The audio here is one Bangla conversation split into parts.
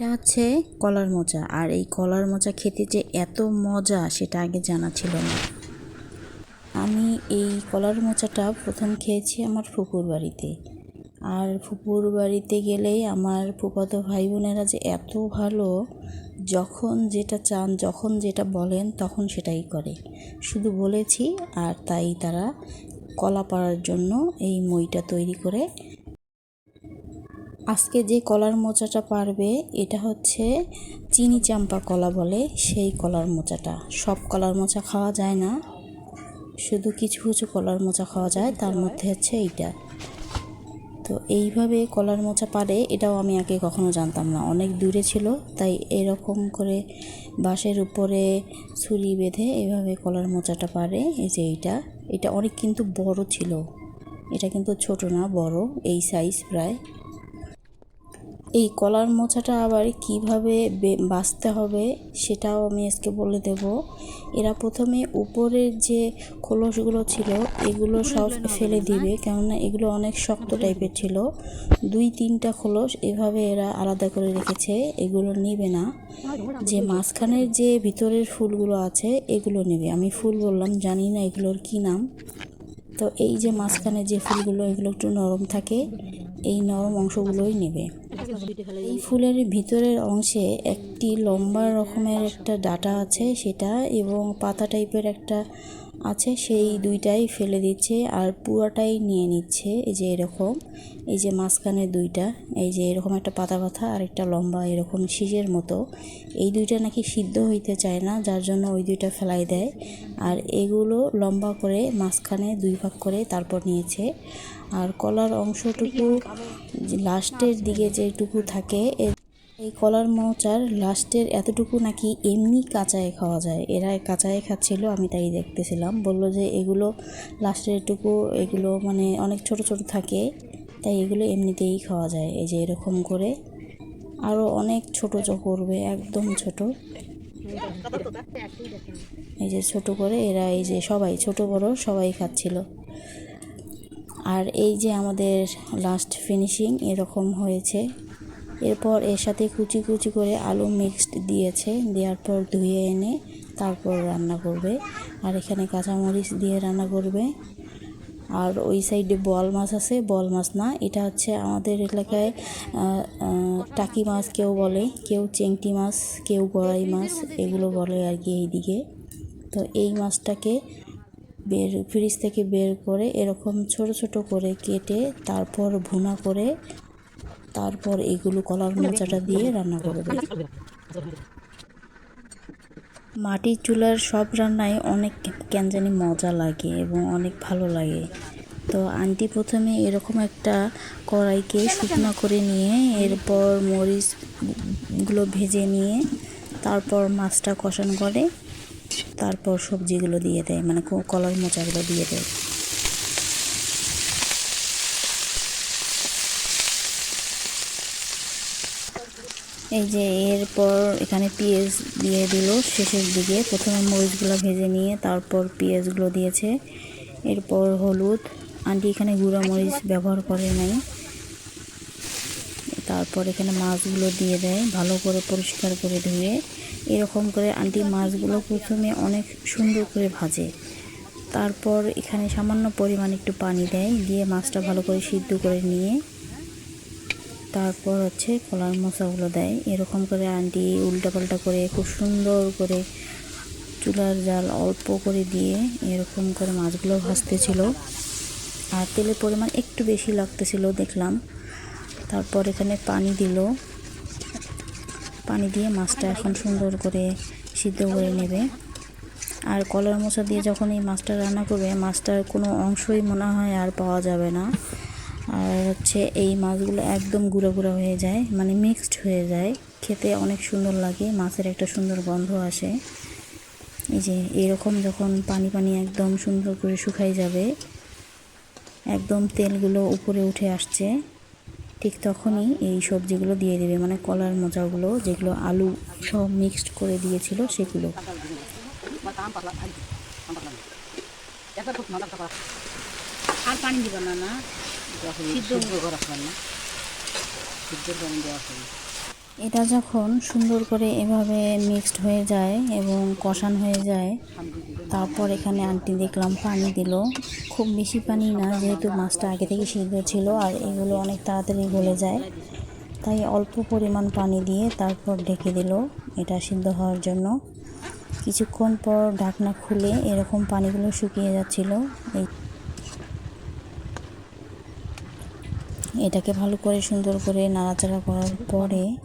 এটা হচ্ছে কলার মোচা। আর এই কলার মোচা খেতে যে এত মজা সেটা আগে জানা ছিল না। আমি এই কলার মোচাটা প্রথম খেয়েছি আমার ফুপুর বাড়িতে। আর ফুপুর বাড়িতে গেলেই আমার ফুপাতো ভাই বোনেরা যে এত ভালো, যখন যেটা চান, যখন যেটা বলেন, তখন সেটাই করে। শুধু বলেছি আর তাই তারা কলা পাড়ার জন্য এই মইটা তৈরি করে আজকে যে কলার মোচাটা পারবে, এটা হচ্ছে চিনি চাম্পা কলা বলে সেই কলার মোচাটা। সব কলার মোচা খাওয়া যায় না, শুধু কিছু কিছু কলার মোচা খাওয়া যায়, তার মধ্যে হচ্ছে এইটা। তো এইভাবে কলার মোচা পারে, এটাও আমি আগে কখনো জানতাম না। অনেক দূরে ছিল, তাই এরকম করে বাঁশের উপরে ছুরি বেঁধে এভাবে কলার মোচাটা পারে, এই যে এইটা। এটা অনেক কিন্তু বড় ছিল। এটা কিন্তু ছোট না, বড়, এই সাইজ প্রায়। এই কলার মোচাটা আবার কীভাবে বাছতে হবে সেটাও আমি আজকে বলে দেব। এরা প্রথমে উপরের যে খোলসগুলো ছিল এগুলো সব ফেলে দিবে কেননা এগুলো অনেক শক্ত টাইপের ছিল। দুই তিনটা খোলস এভাবে এরা আলাদা করে রেখেছে এগুলো নেবে না। যে মাঝখানের যে ভিতরের ফুলগুলো আছে এগুলো নেবে। আমি ফুল বললাম জানি না এগুলোর কী নাম। তো এই যে মাঝখানে যে ফুলগুলো, এগুলো একটু নরম থাকে, এই নরম অংশগুলোই নেবে। এই ফুলের ভিতরের অংশে একটি লম্বা রকমের একটা ডাটা আছে সেটা, এবং পাতা টাইপের একটা আছে, সেই দুইটাই ফেলে দিচ্ছে আর পুরাটাই নিয়ে নিচ্ছে। এই যে এরকম, এই যে মাঝখানে দুইটা, এই যে এরকম একটা পাতা পাতা আর একটা লম্বা এরকম শীষের মতো। এই দুইটা নাকি সিদ্ধ হইতে চায় না, যার জন্য ওই দুইটা ফেলাই দেয়। আর এগুলো লম্বা করে মাঝখানে দুই ভাগ করে তারপর নিয়েছে। আর কলার অংশটুকু লাস্টের দিকে যেটুকু থাকে কলার মোচার লাস্টের এতটুকু নাকি এমনি কাঁচায় খাওয়া যায়? এরা কাঁচায় খাচ্ছিল, আমি তাই দেখতেছিলাম। বলল যে এগুলো লাস্টের এটুকু এগুলো মানে অনেক ছোট ছোট থাকে, তাই এগুলো এমনিতেই খাওয়া যায়। এই যে এরকম করে আরও অনেক ছোট করবে, একদম ছোট। এই যে ছোট করে এরা, এই যে সবাই, ছোট বড় সবাই খাচ্ছিল। আর এই যে আমাদের লাস্ট ফিনিশিং এরকম হয়েছে। এরপর এর সাথে কুচি কুচি করে আলু মিক্সড দিয়েছে, দেওয়ার পর ধুয়ে এনে তারপর রান্না করবে। আর এখানে কাঁচামরিচ দিয়ে রান্না করবে। আর ওই সাইডে বল মাছ আছে, বল মাছ না, এটা হচ্ছে আমাদের এলাকায় টাকি মাছ কেউ বলে, কেউ চেংটি মাছ, কেউ গড়াই মাছ, এগুলো বলে আর কি এইদিকে। তো এই মাছটাকে বের, ফ্রিজ থেকে বের করে এরকম ছোট ছোট করে কেটে তারপর ভুনা করে তারপর এগুলো কলার মোচাটা দিয়ে রান্না করবে মাটির চুলার সব রান্নায় অনেক কেন জানি মজা লাগে এবং অনেক ভালো লাগে। তো আন্টি প্রথমে এরকম একটা কড়াইকে শুকনো করে নিয়ে এরপর মরিচগুলো ভেজে নিয়ে তারপর মাছটা কষানো করে তারপর সবজিগুলো দিয়ে দেয় মানে কলার মোচাগুলো দিয়ে দেয়। এই যে এরপর এখানে পেঁয়াজ দিয়ে দিল শেষের দিকে। প্রথমে মরিচগুলো ভেজে নিয়ে তারপর পেঁয়াজগুলো দিয়েছে। এরপর হলুদ। আন্টি এখানে গুঁড়া মরিচ ব্যবহার করে নাই। তারপর এখানে মাছগুলো দিয়ে দেয় ভালো করে পরিষ্কার করে ধুয়ে। এরকম করে আন্টি মাছগুলো প্রথমে অনেক সুন্দর করে ভাজে। তারপর এখানে সামান্য পরিমাণ একটু পানি দেয়। দিয়ে মাছটা ভালো করে সিদ্ধ করে নিয়ে তারপর হচ্ছে কলার মশাগুলো দেয়। এরকম করে আন্টি উল্টাপাল্টা করে, খুব সুন্দর করে চুলার জাল অল্প করে দিয়ে এরকম করে মাছগুলো ভাজতেছিল। আর তেলের পরিমাণ একটু বেশি লাগতেছিল দেখলাম। তারপর এখানে পানি দিল। পানি দিয়ে মাছটা এখন সুন্দর করে সিদ্ধ করে নেবে। আর কলার মশা দিয়ে যখন এই মাছটা রান্না করবে, মাছটার কোনো অংশই মনে হয় আর পাওয়া যাবে না। আর হচ্ছে এই মাছগুলো একদম গুঁড়ো গুঁড়ো হয়ে যায় মানে মিক্সড হয়ে যায়। খেতে অনেক সুন্দর লাগে, মাছের একটা সুন্দর গন্ধ আসে। এই যে এরকম যখন পানি পানি একদম সুন্দর করে শুকাই যাবে, একদম তেলগুলো উপরে উঠে আসছে, ঠিক তখনই এই সবজিগুলো দিয়ে দেবে মানে কলার মোচাগুলো, যেগুলো আলু সব মিক্সড করে দিয়েছিল সেগুলো। আর পানি দিব না না। এটা যখন সুন্দর করে এভাবে মিক্সড হয়ে যায় এবং কষান হয়ে যায়, তারপর এখানে আন্টি দেখলাম পানি দিল। খুব বেশি পানি না, যেহেতু মাছটা আগে থেকে সিদ্ধ ছিল আর এগুলো অনেক তাড়াতাড়ি গলে যায়, তাই অল্প পরিমাণ পানি দিয়ে তারপর ঢেকে দিল এটা সিদ্ধ হওয়ার জন্য। কিছুক্ষণ পর ঢাকনা খুলে এরকম পানিগুলো শুকিয়ে যাচ্ছিল। এই এটাকে ভালো করে সুন্দর করে নাড়াচাড়া করার পরে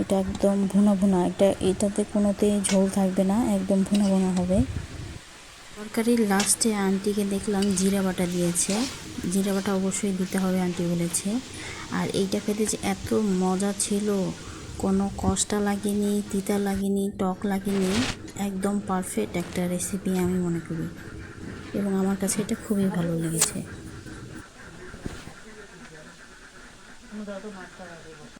এটা একদম ভুনা ভুনা এটা এটাতে কোনোতেই ঝোল থাকবে না, একদম ভুনা ভুনা হবে। তরকারির লাস্টে আন্টিকে দেখলাম জিরা বাটা দিয়েছে। জিরা বাটা অবশ্যই দিতে হবে, আন্টি বলেছে। আর এইটা খেতে যে এত মজা ছিল, কোনো কষ্টা লাগেনি, তিতা লাগেনি, টক লাগেনি, একদম পারফেক্ট একটা রেসিপি আমি মনে করি। এবং আমার কাছে এটা খুবই ভালো লেগেছে। 문어도 맛있어가지고.